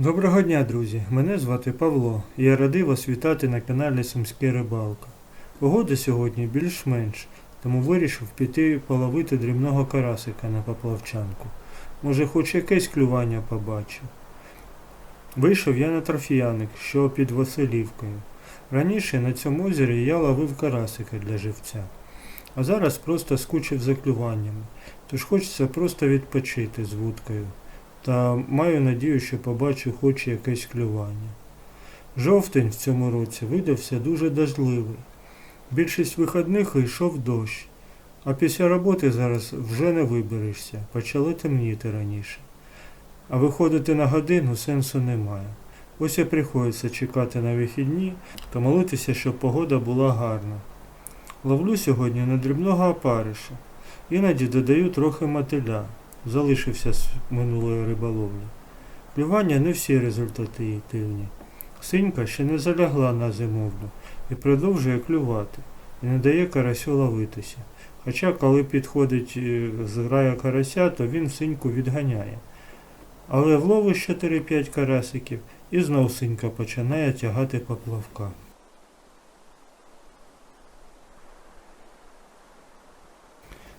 Доброго дня, друзі! Мене звати Павло. Я радий вас вітати на каналі Сумська Рибалка. Погода сьогодні більш-менш, тому вирішив піти половити дрібного карасика на поплавчанку. Може, хоч якесь клювання побачу. Вийшов я на торф'яник, що під Василівкою. Раніше на цьому озері я ловив карасика для живця, а зараз просто скучив за клюваннями, тож хочеться просто відпочити з вудкою та маю надію, що побачу хоч якесь клювання. Жовтень в цьому році видався дуже дождливий. Більшість вихідних йшов дощ, а після роботи зараз вже не виберешся, почало темніти раніше. А виходити на годину сенсу немає. Ось і приходиться чекати на вихідні та молитися, щоб погода була гарна. Ловлю сьогодні на дрібного опариша, іноді додаю трохи мотиля залишився з минулої риболовлі. Клювання не всі результативні. Синька ще не залягла на зимовну і продовжує клювати, і не дає карасю ловитися. Хоча, коли підходить е, зграя карася, то він синьку відганяє. Але вловиш 4-5 карасиків і знов синька починає тягати поплавка.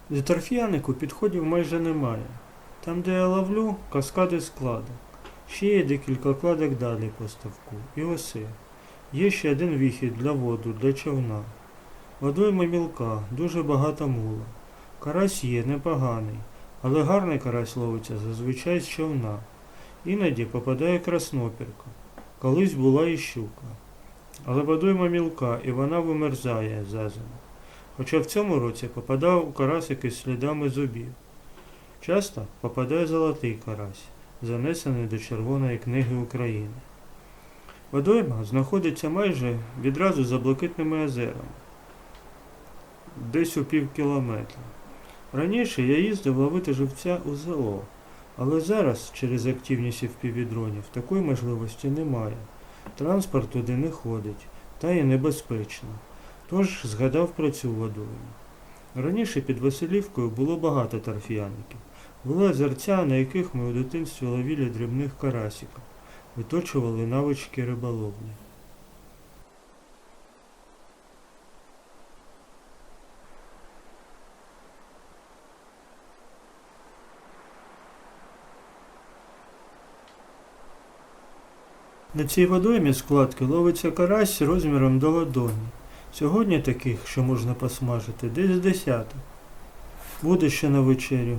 До торф'янику підходів майже немає. Там, де я ловлю, каскади складок. Ще є декілька кладок далі по ставку. І оси. Є ще один вихід для воду, для човна. Водойма мілка, дуже багато мула. Карась є непоганий, але гарний карась ловиться зазвичай з човна. Іноді попадає краснопірка. Колись була і щука. Але водойма мілка і вона вимерзає за зиму. Хоча в цьому році попадав у карасики з слідами зубів. Часто попадає золотий карась, занесений до Червоної книги України. Водойма знаходиться майже відразу за блакитними озерами, десь у пів кілометра. Раніше я їздив ловити живця у ЗО, але зараз, через активність впівдронів, такої можливості немає. Транспорт туди не ходить, та й небезпечно. Тож згадав про цю водойму. Раніше під Василівкою було багато торф'яників. Були озерця, на яких ми у дитинстві ловили дрібних карасиків, виточували навички риболовлі. На цій водоймі складки ловиться карась розміром до ладоні. Сьогодні таких, що можна посмажити, десь десяток. Буде ще на вечерю.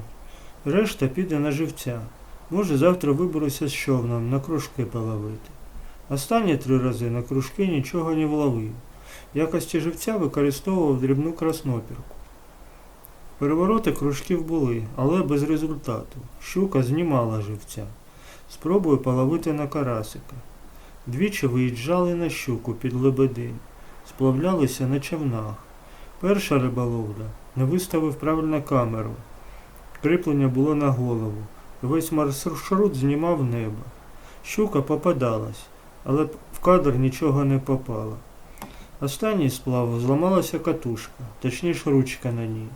Решта піде на живця. Може, завтра виберуся з човном на кружки половити. Останні три рази на кружки нічого не вловив. В якості живця використовував дрібну краснопірку. Перевороти кружків були, але без результату. Щука знімала живця. Спробую половити на карасика. Двічі виїжджали на щуку під лебедин, сплавлялися на човнах. Перша риболовля не виставив правильно камеру. Кріплення було на голову. Весь маршрут знімав небо. Щука попадалась, але в кадр нічого не попало. Останній сплав зламалася катушка, точніше ручка на ній.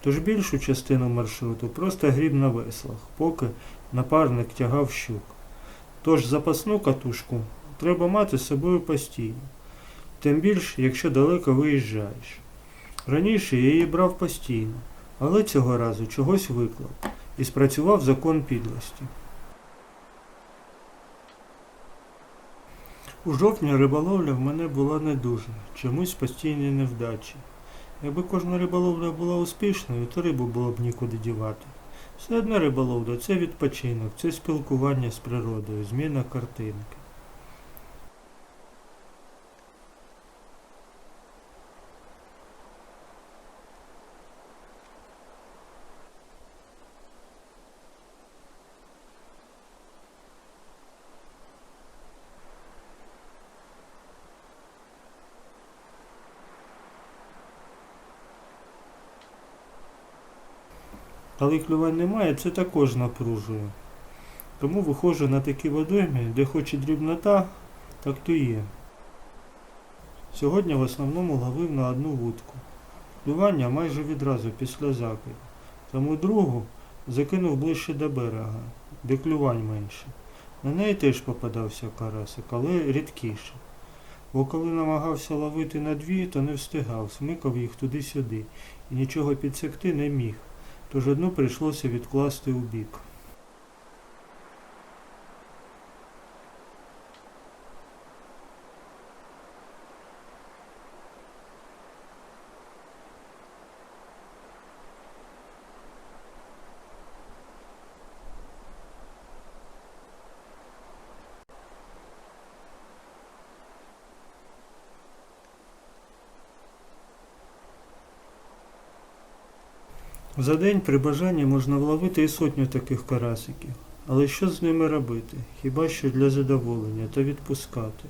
Тож більшу частину маршруту просто гріб на веслах, поки напарник тягав щук. Тож запасну катушку треба мати з собою постійно. Тим більше, якщо далеко виїжджаєш. Раніше я її брав постійно, але цього разу чогось виклав і спрацював закон підлості. У жовтні риболовля в мене була не дуже, чомусь постійні невдачі. Якби кожна риболовля була успішною, то рибу було б нікуди дівати. Все одна риболовля це відпочинок, це спілкування з природою, зміна картинки. Коли клювань немає, це також напружує. Тому виходжу на такі водойми, де хоч і дрібнота, так то є. Сьогодні в основному ловив на одну вудку. Клювання майже відразу після закиду. Тому другу закинув ближче до берега, де клювань менше. На неї теж попадався карасик, але рідкіше. Бо коли намагався ловити на дві, то не встигав, смикав їх туди-сюди і нічого підсекти не міг, тож одну прийшлося відкласти у бік. За день при бажанні можна вловити і сотню таких карасиків. Але що з ними робити? Хіба що для задоволення та відпускати.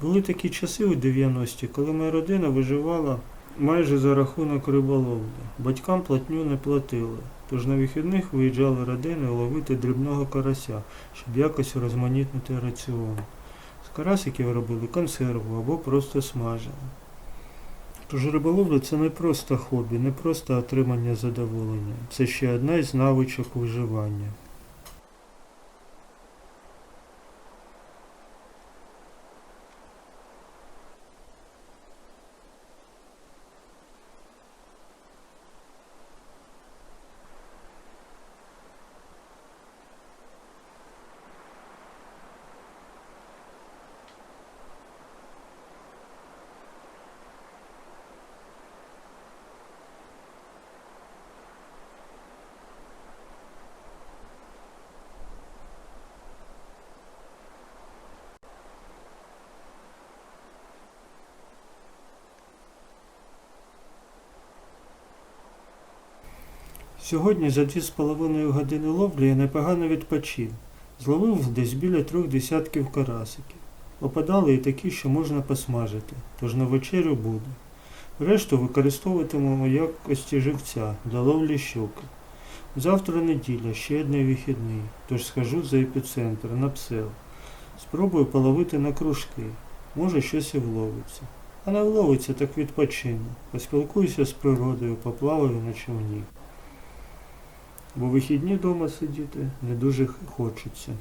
Були такі часи у 90-ті, коли моя родина виживала майже за рахунок риболовлі. Батькам платню не платили, тож на вихідних виїжджали родини ловити дрібного карася, щоб якось розманітнити раціон. З карасиків робили консерву або просто смажили. Тож риболовля це не просто хобі, не просто отримання задоволення. Це ще одна із навичок виживання. Сьогодні за дві з половиною години ловлі я непогано відпочив. Зловив десь біля трьох десятків карасиків. Попадали і такі, що можна посмажити, тож на вечерю буде. Решту використовуватимемо в якості живця для ловлі щуки. Завтра неділя, ще один вихідний, тож схожу за епіцентр на псел. Спробую половити на кружки. Може щось і вловиться. А не вловиться, так відпочину. Поспілкуюся з природою, поплаваю на човні. Бо вихідні вдома сидіти не дуже хочеться.